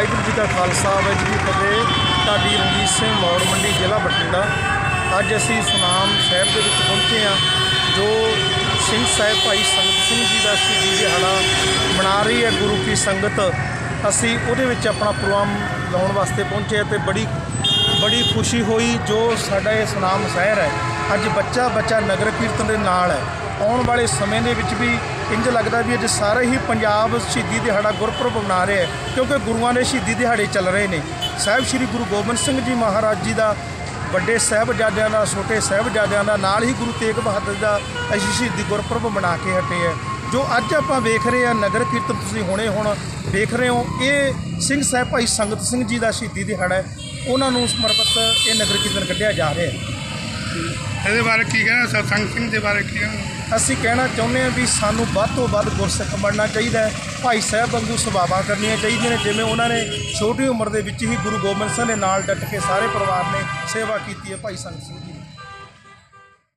ਵਾਹਿਗੁਰੂ ਜੀ ਕਾ ਖਾਲਸਾ, ਵਾਹਿਗੁਰੂ ਜੀ ਫਤਿਹ। ਤੁਹਾਡੀ ਰਣਜੀਤ ਸਿੰਘ ਮੌੜ ਮੰਡੀ ਜ਼ਿਲ੍ਹਾ ਬਠਿੰਡਾ। ਅੱਜ ਅਸੀਂ ਸੁਨਾਮ ਸ਼ਹਿਰ ਦੇ ਵਿੱਚ ਪਹੁੰਚੇ ਆ ਜੋ ਸਿੰਘ ਸਾਹਿਬ ਭਾਈ ਸੰਗਤ ਸਿੰਘ ਜੀ ਦਾ ਸ਼ਹੀਦੀ ਹਾਲਾ ਮਨਾ ਰਹੀ ਹੈ, ਗੁਰੂ ਕੀ ਸੰਗਤ। ਅਸੀਂ ਉਹਦੇ ਵਿੱਚ ਆਪਣਾ ਪ੍ਰੋਗਰਾਮ ਲਾਉਣ ਵਾਸਤੇ ਪਹੁੰਚੇ ਤੇ ਬੜੀ ਬੜੀ ਖੁਸ਼ੀ ਹੋਈ, ਜੋ ਸਾਡਾ ਇਹ ਸੁਨਾਮ ਸ਼ਹਿਰ ਹੈ। ਅੱਜ ਬੱਚਾ ਬੱਚਾ ਨਗਰ ਕੀਰਤਨ ਦੇ ਨਾਲ ਹੈ। ਆਉਣ ਵਾਲੇ ਸਮੇਂ ਦੇ ਵਿੱਚ ਵੀ ਇੰਜ ਲੱਗਦਾ ਵੀ ਅੱਜ ਸਾਰੇ ਹੀ ਪੰਜਾਬ ਸ਼ਹੀਦੀ ਦਿਹਾੜਾ ਗੁਰਪੁਰਬ ਮਨਾ ਰਿਹਾ ਹੈ ਕਿਉਂਕਿ ਗੁਰੂਆਂ ਦੇ ਸ਼ਹੀਦੀ ਦਿਹਾੜੇ ਚੱਲ ਰਹੇ ਨੇ। ਸਾਹਿਬ ਸ੍ਰੀ ਗੁਰੂ ਗੋਬਿੰਦ ਸਿੰਘ ਜੀ ਮਹਾਰਾਜ ਜੀ ਦਾ ਵੱਡੇ ਸਾਹਿਬਜ਼ਾਦਿਆਂ ਦਾ, ਛੋਟੇ ਸਾਹਿਬਜ਼ਾਦਿਆਂ ਦਾ, ਨਾਲ ਹੀ ਗੁਰੂ ਤੇਗ ਬਹਾਦਰ ਦਾ ਅਸੀਂ ਸ਼ਹੀਦੀ ਗੁਰਪੁਰਬ ਮਨਾ ਕੇ ਹਟੇ ਹੈ ਜੋ ਅੱਜ ਆਪਾਂ ਵੇਖ ਰਹੇ ਹਾਂ ਨਗਰ ਕੀਰਤਨ ਤੁਸੀਂ ਹੁਣੇ ਹੁਣ ਵੇਖ ਰਹੇ ਹੋ, ਇਹ ਸਿੰਘ ਸਾਹਿਬ ਭਾਈ ਸੰਗਤ ਸਿੰਘ ਜੀ ਦਾ ਸ਼ਹੀਦੀ ਦਿਹਾੜਾ ਹੈ। ਉਹਨਾਂ ਨੂੰ ਸਮਰਪਿਤ ਇਹ ਨਗਰ ਕੀਰਤਨ ਕੱਢਿਆ ਜਾ ਰਿਹਾ ਹੈ। ਇਹਦੇ ਬਾਰੇ ਕੀ ਕਹਿਣਾ ਸਤਸੰਗ ਸਿੰਘ ਦੇ ਬਾਰੇ ਕੀ ਕਹਿਣਾ? ਅਸੀਂ ਕਹਿਣਾ ਚਾਹੁੰਦੇ ਹਾਂ ਵੀ ਸਾਨੂੰ ਵੱਧ ਤੋਂ ਵੱਧ ਗੁਰਸਿੱਖ ਬਣਨਾ ਚਾਹੀਦਾ ਹੈ। ਭਾਈ ਸਾਹਿਬ ਵਾਂਗੂ ਸੁਭਾਵਾਂ ਕਰਨੀਆਂ ਚਾਹੀਦੀਆਂ ਨੇ, ਜਿਵੇਂ ਉਹਨਾਂ ਨੇ ਛੋਟੀ ਉਮਰ ਦੇ ਵਿੱਚ ਹੀ ਗੁਰੂ ਗੋਬਿੰਦ ਸਿੰਘ ਦੇ ਨਾਲ ਡਟ ਕੇ ਸਾਰੇ ਪਰਿਵਾਰ ਨੇ ਸੇਵਾ ਕੀਤੀ ਹੈ ਭਾਈ ਸੰਗਤ ਸਿੰਘ ਜੀ ਦੀ।